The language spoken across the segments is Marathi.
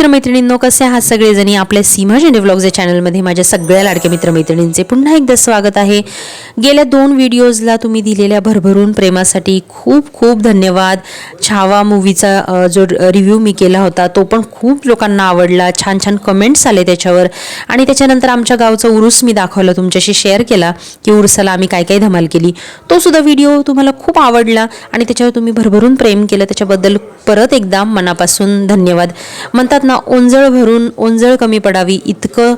मित्रमैत्रिणींनो कसे आहात सगळेजणी? आपल्या सीमा झेंडे व्लॉग्स या चॅनलमध्ये माझ्या सगळ्या लाडक्या मित्रमैत्रिणींचे पुन्हा एकदा स्वागत आहे. गेल्या दोन व्हिडिओजला तुम्ही दिलेल्या भरभरून प्रेमासाठी खूप खूप धन्यवाद. छावा मूवीचा जो रिव्ह्यू मी केला होता तो पण खूप लोकांना आवडला. छान छान कमेंट्स आले त्याच्यावर. आणि त्याच्यानंतर आमच्या गावचा उरूस मी दाखवला तुमच्याशी शेअर केला की उरुसाला आम्ही काय काय धमाल केली. तो सुद्धा व्हिडिओ तुम्हाला खूप आवडला आणि त्याच्यावर तुम्ही भरभरून प्रेम केलं त्याच्याबद्दल परत एकदा मनापासून धन्यवाद. म्हणतात लोकांना ओंजळ भरून ओंजळ कमी पडावी इतकं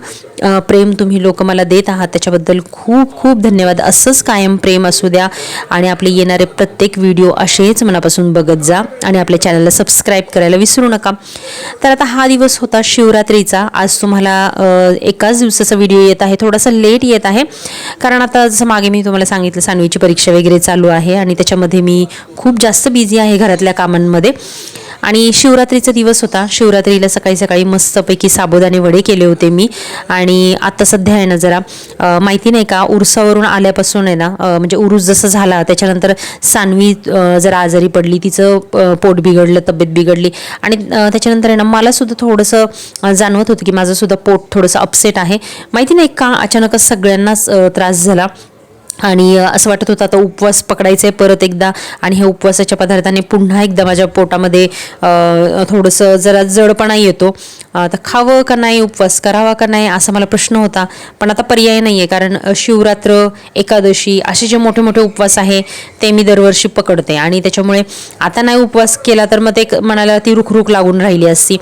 प्रेम तुम्ही लोक मला देत आहात. त्याच्याबद्दल खूप खूप धन्यवाद. असंच कायम प्रेम असू द्या. आणि आपले येणारे प्रत्येक व्हिडिओ असेच मनापासून बघत जा आणि आपल्या चॅनलला सबस्क्राईब करायला विसरू नका. तर आता हा दिवस होता शिवरात्रीचा. आज तुम्हाला एकाच दिवसाचा व्हिडिओ येत आहे. थोडासा लेट येत आहे. कारण आता जसं मागे मी तुम्हाला सांगितलं सानवीची परीक्षा वगैरे चालू आहे. आणि त्याच्यामध्ये मी खूप जास्त बिझी आहे घरातल्या कामांमध्ये. आणि शिवरात्रीचा दिवस होता. शिवरात्रीला सकाळी सकाळी मस्तपैकी साबुदाणे वडे केले होते मी. आणि आता सध्या आहे ना जरा माहिती नाही का उरसावरून आल्यापासून आहे ना म्हणजे उरूस जसं झाला त्याच्यानंतर सानवी जरा आजारी पडली तिचं पोट बिघडलं तब्येत बिघडली. आणि त्याच्यानंतर आहे ना मला सुद्धा थोडंसं जाणवत होतं की माझं सुद्धा पोट थोडंसं अपसेट आहे. माहिती नाही का अचानकच सगळ्यांनाच त्रास झाला. आणि असं वाटत होतं आता उपवास पकडायचा आहे परत एकदा आणि हे उपवासाच्या पदार्थाने पुन्हा एकदा माझ्या पोटामध्ये थोडंसं जरा जडपणा येतो. आता खावं का नाही उपवास करावा का नाही असा मला प्रश्न होता. पण आता पर्याय नाही आहे कारण शिवरात्र एकादशी असे जे मोठे मोठे उपवास आहे ते मी दरवर्षी पकडते. आणि त्याच्यामुळे आता नाही उपवास केला तर मग ते एक मनाला ती रुखरुख लागून राहिली असती.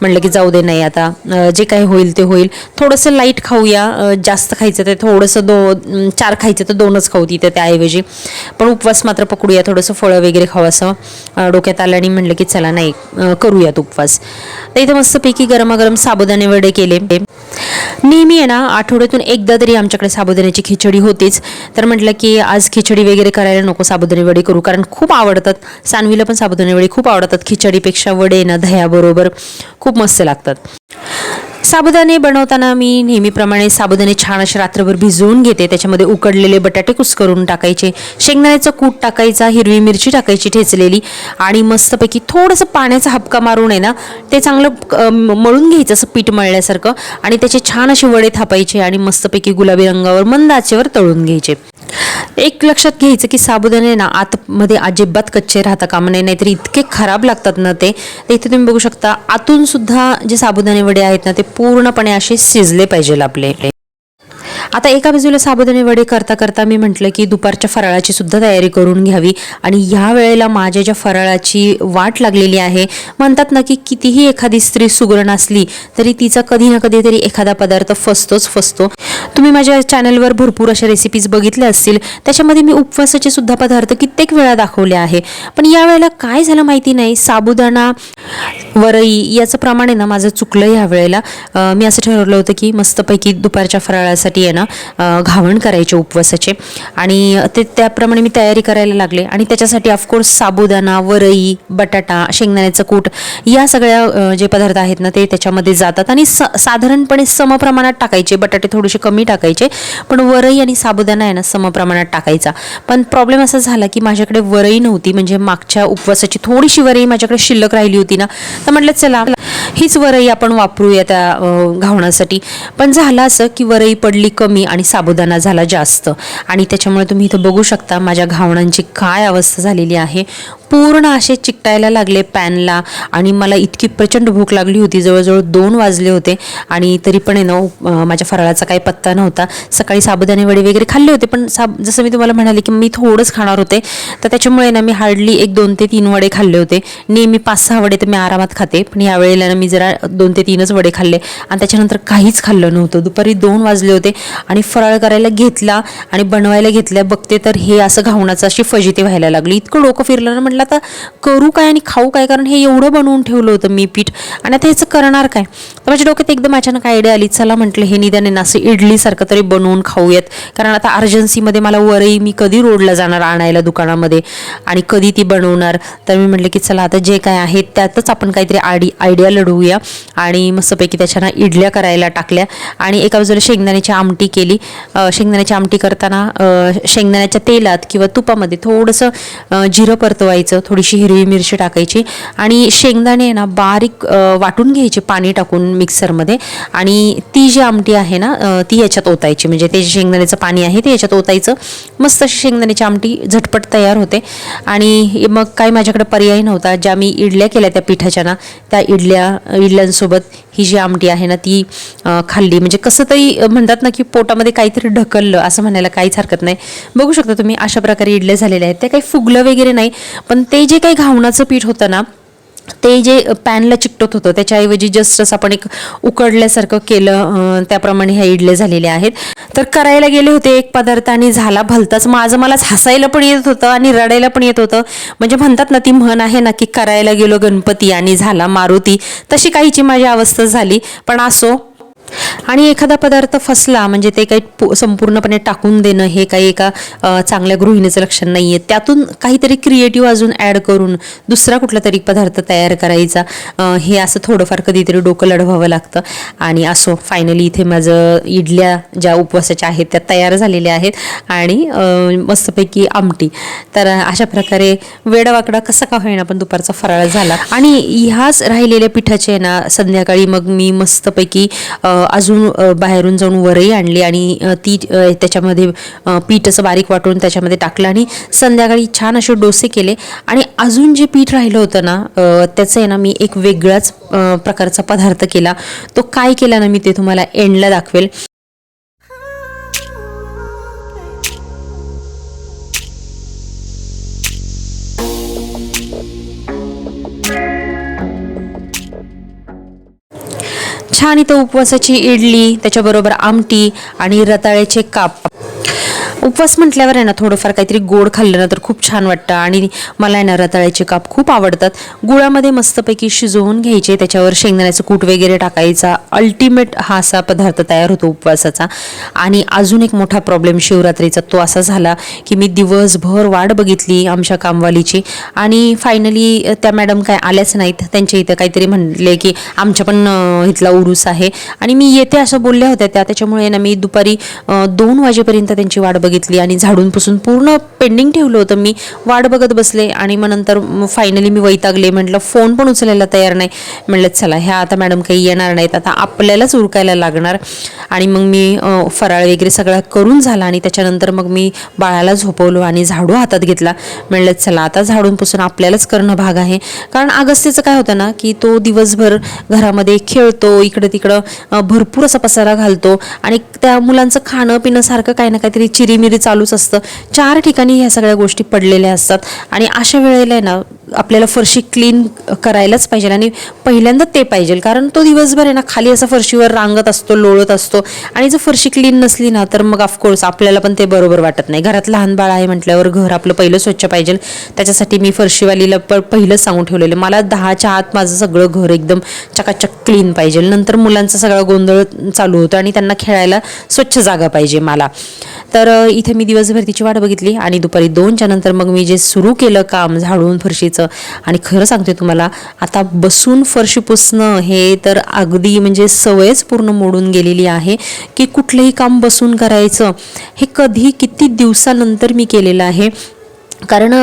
म्हणलं की जाऊ दे नाही आता जे काही होईल ते होईल. थोडंसं लाइट खाऊया जास्त खायचं ते थोडंसं दो चार खायचं तर दोन दोनच खाऊ तिथं त्याऐवजी. पण उपवास मात्र पकडूया थोडंसं फळं वगैरे खाऊ असं. डोक्यात आलं आणि म्हणलं की चला नाही करूयात उपवास. तर इथं मस्तपैकी गरमागरम साबुदाणे वडे केले. नेहमी आहे ना आठवड्यातून एकदा तरी आमच्याकडे साबुदाण्याची खिचडी होतीच. तर म्हटलं की आज खिचडी वगैरे करायला नको साबुदाणे वडे करू कारण खूप आवडतात. सानवीला पण साबुदाणे वडे खूप आवडतात. खिचडीपेक्षा वडे ना दह्याबरोबर खूप मस्त लागतात. साबुदाणे बनवताना मी नेहमीप्रमाणे साबुदाणे छान असे रात्रभर भिजवून घेते. त्याच्यामध्ये उकडलेले बटाटे कुस्करून टाकायचे. शेंगदाण्याचं कूट टाकायचा हिरवी मिरची टाकायची ठेचलेली आणि मस्तपैकी थोडंसं पाण्याचा हपका मारून आहे ना ते चांगलं मळून घ्यायचं असं पीठ मळल्यासारखं आणि त्याचे छान असे वडे थापायचे आणि मस्तपैकी गुलाबी रंगावर मंद आचेवर तळून घ्यायचे. एक लक्षात घ्यायचं की साबुदाणे ना आतमध्ये अजिबात कच्चे राहता कामा नये नाहीतरी इतके खराब लागतात ना ते. इथे तुम्ही बघू शकता आतून सुद्धा जे साबुदाणे वडे आहेत ना ते पूर्णपणे असे शिजले पाहिजे आपले. आता एका बाजूला साबुदाणे वडे करता करता मी म्हटलं की दुपारच्या फराळाची सुद्धा तयारी करून घ्यावी. आणि ह्या वेळेला माझ्या ज्या फराळाची वाट लागलेली आहे म्हणतात ना की कितीही एखादी स्त्री सुगरण असली तरी तिचा कधी ना कधीतरी एखादा पदार्थ फसतोच फसतो. तुम्ही माझ्या चॅनलवर भरपूर अशा रेसिपीज बघितल्या असतील. त्याच्यामध्ये मी उपवासाचे सुद्धा पदार्थ कित्येक वेळा दाखवले आहे. पण यावेळेला काय झालं माहिती नाही. साबुदाणा वरई याचं प्रमाण आहे ना माझं चुकलं ह्या वेळेला. मी असं ठरवलं होतं की मस्तपैकी दुपारच्या फराळासाठी ना घावण करायचे उपवासाचे. आणि ते त्याप्रमाणे मी तयारी करायला लागले. आणि त्याच्यासाठी ऑफकोर्स साबुदाणा वरई बटाटा शेंगदाण्याचं कूट या सगळ्या जे पदार्थ आहेत ना ते त्याच्यामध्ये जातात. आणि स साधारणपणे समप्रमाणात टाकायचे. बटाटे थोडेसे कमी टाकायचे. पण वरई आणि साबुदाणा आहे ना समप्रमाणात टाकायचा. पण प्रॉब्लेम असा झाला की माझ्याकडे वरई नव्हती. म्हणजे मागच्या उपवासाची थोडीशी वरई माझ्याकडे शिल्लक राहिली होती ना. तर म्हटलं चला हीच वरई आपण वापरूया त्या घावण्यासाठी घावणासाठी. पण झालं असं की वरई पडली कमी आणि साबुदाणा झाला जास्त. आणि त्याच्यामुळे तुम्ही इथं बघू शकता माझ्या घावणांची काय अवस्था झालेली आहे. पूर्ण असे चिकटायला लागले पॅनला आणि मला इतकी प्रचंड भूक लागली होती. जवळजवळ दोन वाजले होते आणि तरी पण आहे ना माझ्या फराळाचा काही पत्ता नव्हता. सकाळी साबुदाणे वडे वगैरे खाल्ले होते पण साब जसं मी तुम्हाला म्हणाले की मी थोडंच खाणार होते तर त्याच्यामुळे ना मी हार्डली एक दोन ते तीन वडे खाल्ले होते. नेहमी पाच सहा वडे तर मी आरामात खाते पण यावेळेला ना मी जरा दोन ते तीनच वडे खाल्ले. आणि त्याच्यानंतर काहीच खाल्लं नव्हतं. दुपारी दोन वाजले होते आणि फराळ करायला घेतला आणि बनवायला घेतल्या बघते तर हे असं घावणाचं अशी फजिती व्हायला लागली. इतकं डोकं फिरलं ना म्हटलं आता करू काय आणि खाऊ काय? कारण हे एवढं बनवून ठेवलं होतं मी पीठ. आणि आता ह्याचं करणार काय? तर माझ्या डोक्यात एकदम अचानक आयडिया आली चला म्हटलं हे निदान आहे ना असं इडलीसारखं तरी बनवून खाऊयात. कारण आता अर्जन्सीमध्ये मला वरई मी कधी रोडला जाणार आणायला दुकानामध्ये आणि कधी ती बनवणार? तर मी म्हटलं की चला आता जे काय आहे त्यातच आपण काहीतरी आयडी आयडिया लढू चढवूया आणि मस्तपैकी त्याच्यानं इडल्या करायला टाकल्या. आणि एका बाजूला शेंगदाण्याची आमटी केली. शेंगदाण्याची आमटी करताना शेंगदाण्याच्या तेलात किंवा तुपामध्ये थोडंसं जिरं परतवायचं थोडीशी हिरवी मिरची टाकायची. आणि शेंगदाणे आहे ना बारीक वाटून घ्यायचे पाणी टाकून मिक्सरमध्ये. आणि ती जी आमटी आहे ना ती याच्यात ओतायची. म्हणजे ते जे शेंगदाण्याचं पाणी आहे ते याच्यात ओतायचं. मस्त अशी शेंगदाण्याची आमटी झटपट तयार होते. आणि मग काय माझ्याकडे पर्याय नव्हता. ज्या मी इडल्या केल्या त्या पिठाच्या ना त्या इडल्या इडल्यांसोबत ही जी आमटी आहे ना ती खाल्ली. म्हणजे कसं तरी म्हणतात ना की पोटामध्ये काहीतरी ढकललं असं म्हणायला काहीच हरकत नाही. बघू शकता तुम्ही अशा प्रकारे इडल्या झालेल्या आहेत. ते काही फुगलं वगैरे नाही पण ते जे काही घावणाचं पीठ होतं ना ते जे पॅनला चिकटत होतं त्याच्याऐवजी जस्ट असं आपण एक उकडल्यासारखं केलं त्याप्रमाणे ह्या इडल्या झालेल्या आहेत. तर करायला गेले होते एक पदार्थ आणि झाला भलताच. माझं मलाच हसायला पण येत होतं आणि रडायला पण येत होतं. म्हणजे म्हणतात ना ती म्हण आहे ना की करायला गेलो गणपती आणि झाला मारुती. तशी काहीची माझी अवस्था झाली. पण असो आणि एखादा पदार्थ फसला म्हणजे ते काही संपूर्णपणे टाकून देणं हे काही एका चांगल्या गृहिणीचं लक्षण नाही आहे त्यातून काहीतरी क्रिएटिव्ह अजून ॲड करून दुसरा कुठला तरी पदार्थ तयार करायचा. हे असं थोडंफार कधीतरी डोकं लढवावं लागतं. आणि असो फायनली इथे माझं इडल्या ज्या उपवासाच्या आहेत त्या तयार झालेल्या आहेत. आणि मस्तपैकी आमटी. तर अशा प्रकारे वेडावाकडा कसा का होईना पण दुपारचा फराळ झाला. आणि ह्याच राहिलेल्या पिठाचे आहे ना संध्याकाळी मग मी मस्तपैकी अजून बाहेरून जाऊन वरई आणली आणि ती त्याच्यामध्ये पीठ असं बारीक वाटून त्याच्यामध्ये टाकलं आणि संध्याकाळी छान असे डोसे केले. आणि अजून जे पीठ राहिलं होतं ना त्याचं आहे ना मी एक वेगळाच प्रकारचा पदार्थ केला. तो काय केला ना मी ते तुम्हाला एंडला दाखवेल. छान इथं उपवासाची इडली त्याच्याबरोबर आमटी आणि रताळ्याचे काप. उपवास म्हटल्यावर आहे ना थोडंफार काहीतरी गोड खाल्लं ना तर खूप छान वाटतं. आणि मला आहे ना रताळ्याचे काप खूप आवडतात. गुळामध्ये मस्तपैकी शिजवून घ्यायचे. त्याच्यावर शेंगदाण्याचं कूट वगैरे टाकायचा. अल्टिमेट हा असा पदार्थ तयार होतो उपवासाचा. आणि अजून एक मोठा प्रॉब्लेम शिवरात्रीचा तो असा झाला की मी दिवसभर वाट बघितली आमच्या कामवालीची. आणि फायनली त्या मॅडम काय आल्याच नाहीत. त्यांच्या इथं काहीतरी म्हणले की आमच्या पण इथला उरूस आहे. आणि मी येते असं बोलल्या होत्या त्या. त्याच्यामुळे ना मी दुपारी दोन वाजेपर्यंत त्यांची वाट बघितली आणि झाडून पुसून पूर्ण पेंडिंग ठेवलं होतं. मी वाट बघत बसले आणि मग नंतर फायनली मी वैतागले. म्हटलं फोन पण उचलायला तयार नाही. म्हटलं चला ह्या आता मॅडम काही येणार नाहीत. आता आपल्यालाच उरकायला लागणार. आणि मग मी फराळ वगैरे सगळा करून झाला आणि त्याच्यानंतर मग मी बाळाला झोपवलो आणि झाडू हातात घेतला. म्हणलं चला आता झाडून पुसून आपल्यालाच करणं भाग आहे. कारण अगस्त्यचं काय होतं ना की तो दिवसभर घरामध्ये खेळतो इकडं तिकडं भरपूर असा पसारा घालतो आणि त्या मुलांचं खाणं पिणं सारखं काही ना काहीतरी चिरी चिरीमिरी चालूच असतं. चार ठिकाणी ह्या सगळ्या गोष्टी पडलेल्या असतात. आणि अशा वेळेला आहे ना आपल्याला फरशी क्लीन करायलाच पाहिजे आणि पहिल्यांदा ते पाहिजे कारण तो दिवसभर आहे ना खाली असा फरशीवर रांगत असतो लोळत असतो. आणि जर फरशी क्लीन नसली ना तर मग ऑफकोर्स आपल्याला पण ते बरोबर वाटत नाही. घरात लहान बाळ आहे म्हटल्यावर घर आपलं पहिलं स्वच्छ पाहिजे. त्याच्यासाठी मी फरशीवालीला प पहिलंच सांगून ठेवलेलं. मला दहाच्या आत माझं सगळं घर एकदम चकाचक क्लीन पाहिजे. नंतर मुलांचा सगळा गोंधळ चालू होतो आणि त्यांना खेळायला स्वच्छ जागा पाहिजे मला. तर इथे मी दिवसभर तिची वाट बघितली आणि दुपारी दोनच्या नंतर मग मी जे सुरू केलं काम झाडून फरशीचं आणि खरं सांगते तुम्हाला आता बसून फरशी पुसणं हे तर अगदी म्हणजे सवयच पूर्ण मोडून गेलेली आहे की कुठलंही काम बसून करायचं. हे कधी किती दिवसानंतर मी केलेलं आहे कारण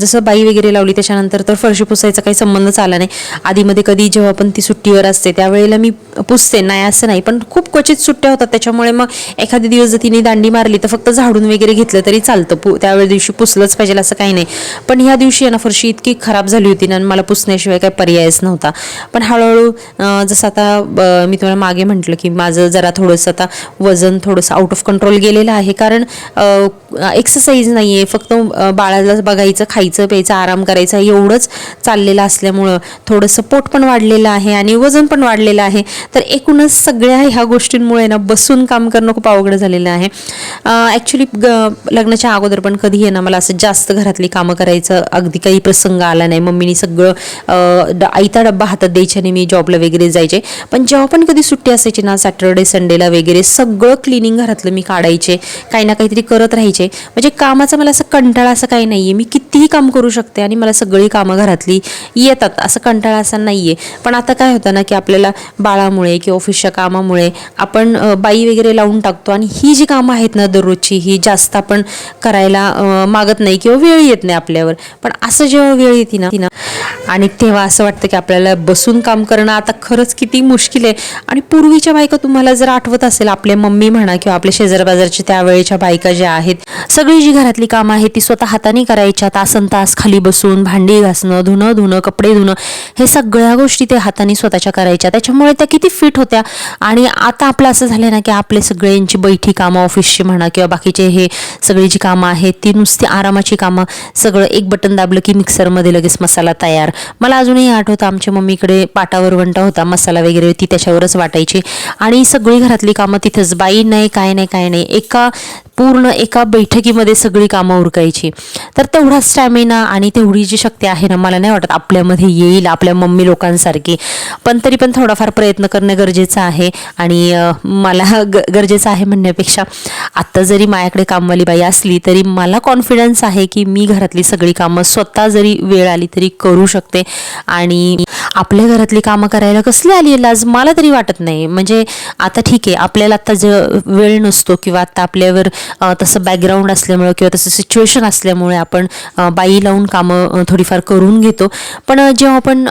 जसं बाई वगैरे लावली त्याच्यानंतर तर फरशी पुसायचा काही संबंधच आला नाही. आधीमध्ये कधी जेव्हा पण ती सुट्टीवर असते त्यावेळेला मी पुसते. नाही असं नाही. पण खूप क्वचित सुट्ट्या होतात. त्याच्यामुळे मग एखादे दिवस जर तिने दांडी मारली तर फक्त झाडून वगैरे घेतलं तरी चालतं. पु त्यावेळे दिवशी पुसलंच पाहिजे असं काही नाही. पण ह्या दिवशी आहे ना फरशी इतकी खराब झाली होती ना मला पुसण्याशिवाय काही पर्यायच नव्हता. पण हळूहळू जसं आता मी तुम्हाला मागे म्हटलं की माझं जरा थोडंसं आता वजन थोडंसं आउट ऑफ कंट्रोल गेलेलं आहे. कारण एक्सरसाइज नाही आहे फक्त बा बाळाला बघायचं खायचं प्यायचं आराम करायचा एवढंच चाललेलं असल्यामुळं थोडंसं पोट पण वाढलेलं आहे आणि वजन पण वाढलेलं आहे. तर एकूणच सगळ्या ह्या गोष्टींमुळे ना बसून काम करणं खूप अवघड झालेलं आहे. ॲक्च्युली लग्नाच्या अगोदर पण कधी आहे ना मला असं जास्त घरातली कामं करायचं अगदी काही प्रसंग आला नाही. मम्मीनी सगळं ड- आयता डब्बा हातात द्यायच्याने मी जॉबला वगैरे जायचे. पण जेव्हा पण कधी सुट्टी असायची ना सॅटर्डे संडेला वगैरे सगळं क्लिनिंग घरातलं मी काढायचे काही ना काहीतरी करत राहायचे. म्हणजे कामाचा मला असं कंटाळा असं काही नाही आहे मी कितीही काम करू शकते आणि मला सगळी कामं घरातली येतात असं कंटाळा असा नाही आहे पण आता काय होतं ना की आपल्याला बाळामुळे किंवा ऑफिसच्या कामामुळे आपण बाई वगैरे लावून टाकतो आणि ही जी कामं आहेत ना दररोजची ही जास्त आपण करायला मागत नाही किंवा वेळ येत नाही आपल्यावर. पण असं जेव्हा वेळ येते ना ना आणि तेव्हा असं वाटतं की आपल्याला बसून काम करणं आता खरंच किती मुश्किल आहे. आणि पूर्वीच्या बायका तुम्हाला जर आठवत असेल आपले मम्मी म्हणा किंवा आपले शेजारबाजारच्या त्यावेळेच्या बायका ज्या आहेत सगळी जी घरातली कामं आहेत ती स्वतः हाताने करायच्या तासन तास खाली बसून भांडी घासणं धुणं धुणं कपडे धुणं हे सगळ्या गोष्टी ते हाताने स्वतःच्या करायच्या. त्याच्यामुळे त्या किती फिट होत्या. आणि आता आपलं असं झालं ना की आपले सगळ्यांची बैठी कामं ऑफिसची म्हणा किंवा बाकीचे हे सगळी जी कामं आहेत ती नुसती आरामाची कामं सगळं एक बटन दाबलं की मिक्सरमध्ये लगेच मसाला तयार. मला अजूनही आठवतं आमच्या मम्मीकडे पाटावर वंटा होता मसाला वगैरे ती त्याच्यावरच वाटायची. आणि सगळी घरातली कामं तिथंच. बाई नाही काय नाही काय नाही. एका पूर्ण एका बैठकीमध्ये सगळी कामं उरकायची. तर तेवढा स्टॅमिना आणि तेवढी जी शक्ती आहे ना मला नाही वाटत आपल्यामध्ये येईल आपल्या मम्मी लोकांसारखी. पण तरी पण थोडाफार प्रयत्न करणं गरजेचं आहे. आणि मला ग गरजेचं आहे म्हणण्यापेक्षा आत्ता जरी माझ्याकडे कामवाली बाई असली तरी मला कॉन्फिडन्स आहे की मी घरातली सगळी कामं स्वतः जरी वेळ आली तरी करू शकते. आणि आपल्या घरातली कामं करायला कसली आली लाज? मला तरी वाटत नाही. म्हणजे आता ठीक आहे आपल्याला आता ज वेळ नसतो किंवा आता आपल्यावर तसं बॅकग्राऊंड असल्यामुळं किंवा तसं सिच्युएशन असल्यामुळे आपण बाई लावून कामं थोडीफार करून घेतो. पण जेव्हा आपण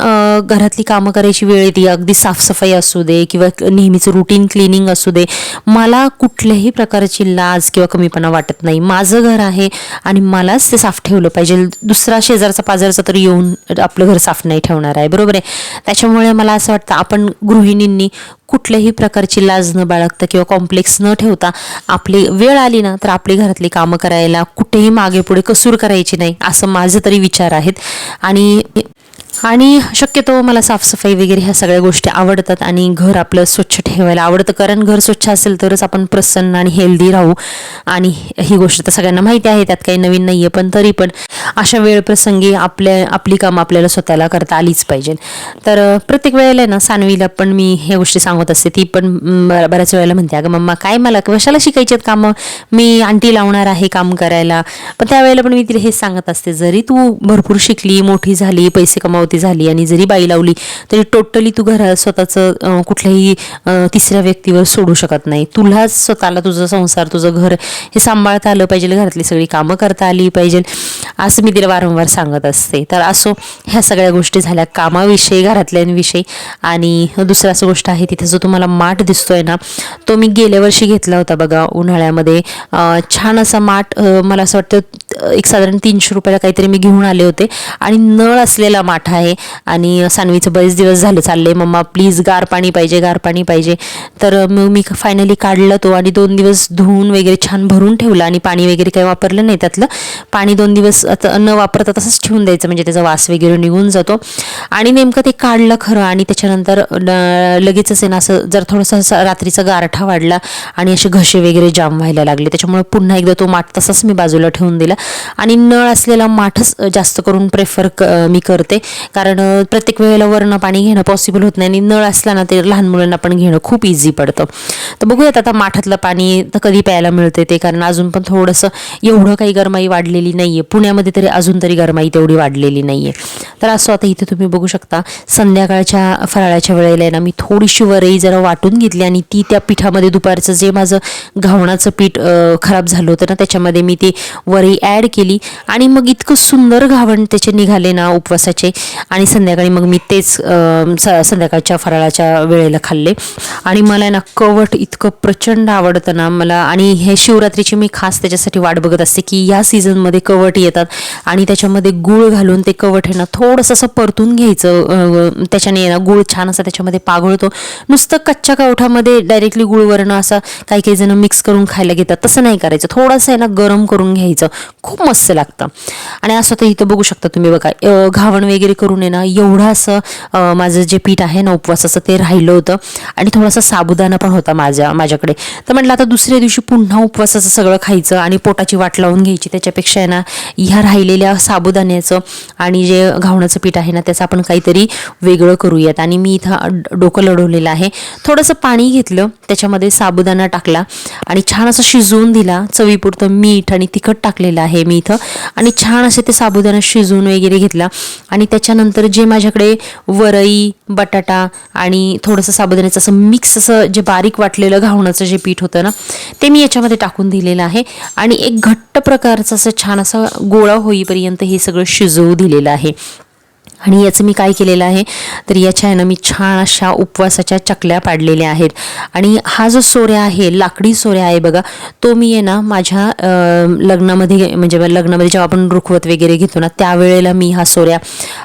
घरातली कामं करायची वेळ येते अगदी साफसफाई असू दे किंवा नेहमीचं रुटीन क्लिनिंग असू दे मला कुठल्याही प्रकारची लाज किंवा कमीपणा वाटत नाही. माझं घर आहे आणि मलाच ते साफ ठेवलं पाहिजे. दुसरा शेजारचा पाजारचा तर येऊन आपलं घर साफ नाही ठेवणार आहे. बरोबर आहे? त्याच्यामुळे मला असं वाटतं आपण गृहिणींनी कुठल्याही प्रकारची लाज न बाळगता किंवा कॉम्प्लेक्स न ठेवता आपली वेळ आली ना तर आपली घरातली कामं करायला कुठेही मागे पुढे कसूर करायची नाही असं माझं तरी विचार आहेत. आणि आणि शक्यतो मला साफसफाई वगैरे ह्या सगळ्या गोष्टी आवडतात आणि घर आपलं स्वच्छ ठेवायला आवडतं. कारण घर स्वच्छ असेल तरच आपण प्रसन्न आणि हेल्दी राहू. आणि ही गोष्ट तर सगळ्यांना माहिती आहे त्यात काही नवीन नाही आहे पण तरी पण अशा वेळप्रसंगी आपल्या आपली कामं आपल्याला स्वतःला करता आलीच पाहिजे. तर प्रत्येक वेळेला आहे ना सानवीला पण मी ह्या गोष्टी सांगत असते ती पण ब- बऱ्याच वेळेला म्हणते अगं मम्मा काय मला कशाला शिकायची आहेत कामं? मी आंटी लावणार आहे काम करायला. पण त्यावेळेला पण मी तिला हेच सांगत असते जरी तू भरपूर शिकली मोठी झाली पैसे कमाव कमावती झाली आणि जरी बाई लावली तरी टोटली तू घरा स्वतःचं कुठल्याही तिसऱ्या व्यक्तीवर सोडू शकत नाही. तुलाच स्वतःला तुझं संसार तुझं घर हे सांभाळता आलं पाहिजे घरातली सगळी कामं करता आली पाहिजे असं मी तिला वारंवार सांगत असते. तर असो ह्या सगळ्या गोष्टी झाल्या कामाविषयी घरातल्यांविषयी. आणि दुसरं असं गोष्ट आहे तिथे जो तुम्हाला माठ दिसतोय ना तो मी गेल्या वर्षी घेतला होता बघा उन्हाळ्यामध्ये. छान असा माठ मला असं वाटतं एक साधारण तीनशे रुपयाला काहीतरी मी घेऊन आले होते. आणि नळ असलेला माठ आहे. आणि सानवीचं बरेच दिवस झालं चालले मम्मा प्लीज गार पाणी पाहिजे गार पाणी पाहिजे. तर मग मी फायनली काढला तो आणि दोन दिवस धुवून वगैरे छान भरून ठेवला. आणि पाणी वगैरे काही वापरलं नाही त्यातलं. पाणी दोन दिवस आता न वापरता तसंच ठेवून द्यायचं. म्हणजे त्याचा वास वगैरे निघून जातो. आणि नेमकं ते काढलं खरं. आणि त्याच्यानंतर न- लगेचच आहे ना असं जर थोडंसं असं रात्रीचा गारठा वाढला आणि असे घसे वगैरे जाम व्हायला लागले. त्याच्यामुळे पुन्हा एकदा तो माठ तसाच मी बाजूला ठेवून दिला. आणि नळ असलेला माठच जास्त करून प्रेफर क मी करते. कारण प्रत्येक वेळेला वरनं पाणी घेणं पॉसिबल होत नाही आणि नळ असला ना ते लहान मुलांना पण घेणं खूप इझी पडतं. तर बघूयात आता माठातलं पाणी तर कधी प्यायला मिळते ते कारण अजून पण थोडंसं एवढं काही गरमाई वाढलेली नाही आहे पुण्यामध्ये तरी अजून तरी गरमाई तेवढी वाढलेली नाही आहे तर असं आता इथे तुम्ही बघू शकता संध्याकाळच्या फराळाच्या वेळेला ना मी थोडीशी वरई जरा वाटून घेतली आणि ती त्या पिठामध्ये दुपारचं जे माझं घावणाचं पीठ खराब झालं होतं ना त्याच्यामध्ये मी ती वरई ॲड ॲड केली आणि मग इतकं सुंदर घावण त्याचे निघाले ना उपवासाचे. आणि संध्याकाळी मग मी तेच स- संध्याकाळच्या फराळाच्या वेळेला खाल्ले. आणि मला आहे ना कवट इतकं प्रचंड आवडतं ना मला. आणि हे शिवरात्रीची मी खास त्याच्यासाठी वाट बघत असते की या सीझनमध्ये कवट येतात आणि त्याच्यामध्ये गूळ घालून ते कवट हे ना थोडंसं असं परतून घ्यायचं. त्याच्याने ना गूळ छान असा त्याच्यामध्ये पागळतो नुसतं कच्च्या कवठामध्ये डायरेक्टली गुळवरणं असं काही काही जण मिक्स करून खायला घेतात. तसं नाही करायचं. थोडंसं आहे ना गरम करून घ्यायचं. खूप मस्त लागतं. आणि असं तर इथं बघू शकता तुम्ही बघा घावण वगैरे करून आहे ना एवढं असं माझं जे पीठ आहे ना उपवासाचं ते राहिलं होतं. आणि थोडासा साबुदाणा पण होता माझ्या माझ्याकडे. तर म्हटलं आता दुसऱ्या दिवशी पुन्हा उपवासाचं सगळं खायचं आणि पोटाची वाट लावून घ्यायची. त्याच्यापेक्षा आहे ना ह्या राहिलेल्या साबुदाण्याचं आणि जे घावणाचं पीठ आहे ना त्याचं आपण काहीतरी वेगळं करूयात. आणि मी इथं डोकं लढवलेलं आहे. थोडंसं पाणी घेतलं त्याच्यामध्ये साबुदाणा टाकला आणि छान असं शिजवून दिला चवीपुरतं मीठ आणि तिखट टाकलेलं आहे. आहे मी इथं. आणि छान असे ते साबुदाणा शिजवून वगैरे घेतला. आणि त्याच्यानंतर जे माझ्याकडे वरई बटाटा आणि थोडंसं साबुदाण्याचं असं मिक्स असं जे बारीक वाटलेलं घावणाचं जे पीठ होतं ना ते मी याच्यामध्ये टाकून दिलेलं आहे. आणि एक घट्ट प्रकारचं असं छान असं गोळा होईपर्यंत हे सगळं शिजवू दिलेलं आहे. आणि याचं मी काय केलेलं आहे तर याच्या आहे ना मी छान अशा उपवासाच्या चकल्या पाडलेल्या आहेत. आणि हा जो सोऱ्या आहे लाकडी सोऱ्या आहे बघा तो मी आहे ना माझ्या लग्नामध्ये म्हणजे लग्नामध्ये जेव्हा आपण रुखवत वगैरे घेतो ना त्यावेळेला मी हा सोऱ्या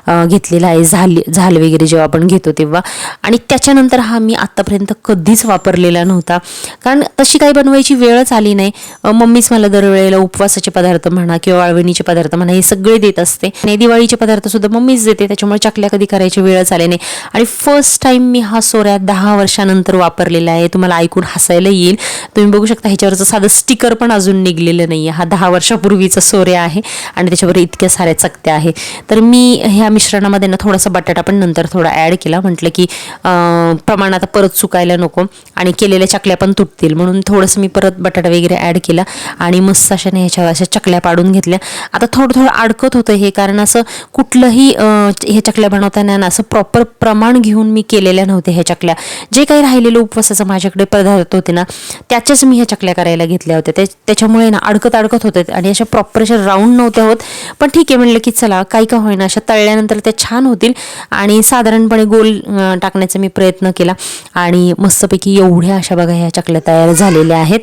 घेतलेला आहे झाल झाल वगैरे जेव्हा आपण घेतो तेव्हा. आणि त्याच्यानंतर हा मी आत्तापर्यंत कधीच वापरलेला नव्हता. कारण तशी काही बनवायची वेळच आली नाही. मम्मीच मला दरवेळेला उपवासाचे पदार्थ म्हणा किंवा वाळवणीचे पदार्थ म्हणा हे सगळे देत असते. आणि दिवाळीचे पदार्थ सुद्धा मम्मीच देते त्याच्यामुळे चकल्या कधी करायची वेळच आली नाही. आणि फर्स्ट टाइम मी हा सोऱ्या दहा वर्षानंतर वापरलेला आहे. तुम्हाला ऐकून हसायला येईल. तुम्ही बघू शकता ह्याच्यावरचं साधं स्टिकर पण अजून निघलेलं नाही आहे हा दहा वर्षापूर्वीचा सोऱ्या आहे आणि त्याच्यावर इतक्या साऱ्या चकत्या आहे. तर मी ह्या मिश्रणामध्ये ना थोडासा बटाटा पण नंतर थोडा ॲड केला. म्हटलं की प्रमाण आता परत चुकायला नको. आणि केलेल्या चकल्या पण तुटतील. म्हणून थोडंसं मी परत बटाटा वगैरे ॲड केला. आणि मस्त अशाने ह्याच्या अशा चकल्या पाडून घेतल्या. आता थोडं थोडं अडकत होतं हे. कारण असं कुठलंही हे चकल्या बनवताना ना असं प्रॉपर प्रमाण घेऊन मी केलेल्या नव्हत्या ह्या चकल्या. जे काही राहिलेलं उपवासाचं माझ्याकडे पदार्थ होते ना त्याच्याच मी ह्या चकल्या करायला घेतल्या होत्या. त्या त्याच्यामुळे ना अडकत अडकत होते. आणि अशा प्रॉपर अशा राऊंड नव्हत्या होत. पण ठीक आहे. म्हणलं की चला काही का होईना अशा टाकल्यानंतर त्या छान होतील. आणि साधारणपणे गोल टाकण्याचा मी प्रयत्न केला. आणि मस्तपैकी एवढ्या अशा बघा ह्या चकल्या तयार झालेल्या आहेत.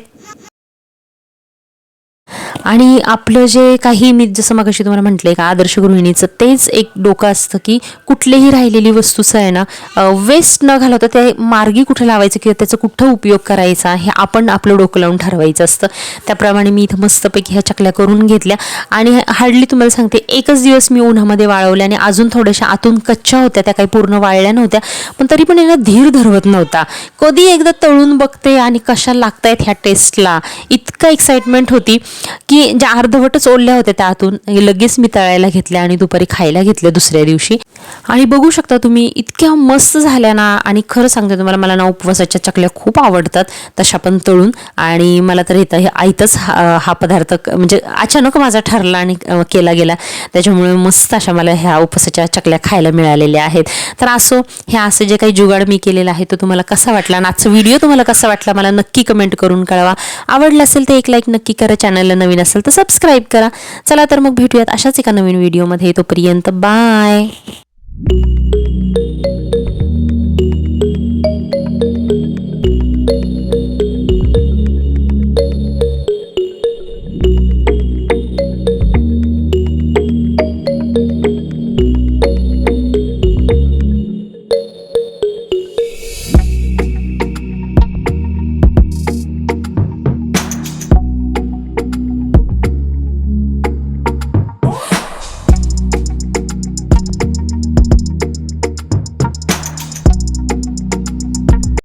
आणि आपलं जे काही मी जसं मगाशी तुम्हाला म्हटलंय का आदर्श गृहिणीचं तेच एक डोकं असतं की कुठलीही राहिलेली वस्तूचं आहे ना वेस्ट न घालवता ते मार्गी कुठे लावायचं किंवा त्याचा कुठं उपयोग करायचा हे आपण आपलं डोकं लावून ठरवायचं असतं. त्याप्रमाणे मी इथं मस्तपैकी ह्या चकल्या करून घेतल्या. आणि हार्डली तुम्हाला सांगते एकच दिवस मी उन्हामध्ये वाळवल्या आणि अजून थोड्याशा आतून कच्च्या होत्या त्या काही पूर्ण वाळल्या नव्हत्या. पण तरी पण यांना धीर धरवत नव्हता. कधी एकदा तळून बघते आणि कशा लागतायत ह्या टेस्टला इतकं एक्साइटमेंट होती की ज्या अर्धवटच ओढल्या होत्या त्या आतून लगेच मी तळायला घेतल्या आणि दुपारी खायला घेतल्या दुसऱ्या दिवशी. आणि बघू शकता तुम्ही इतक्या मस्त झाल्या ना आणि खरं सांगते तुम्हाला मला ना उपवासाच्या चकल्या खूप आवडतात तशा पण तळून. आणि मला तर इथं हे आयतच हा हा पदार्थ म्हणजे अचानक माझा ठरला आणि केला गेला. त्याच्यामुळे मस्त अशा मला ह्या उपवासाच्या चकल्या खायला मिळालेल्या आहेत. तर असो हे असं जे काही जुगाड मी केलेला आहे तो तुम्हाला कसा वाटला? आणि आजचा व्हिडिओ तुम्हाला कसा वाटला? मला नक्की कमेंट करून कळवा. आवडला असेल तर एक लाईक नक्की करा. चॅनलला नवीन असेल तर सबस्क्राईब करा. चला तर मग भेटूयात अशाच एका नवीन व्हिडिओमध्ये तोपर्यंत बाय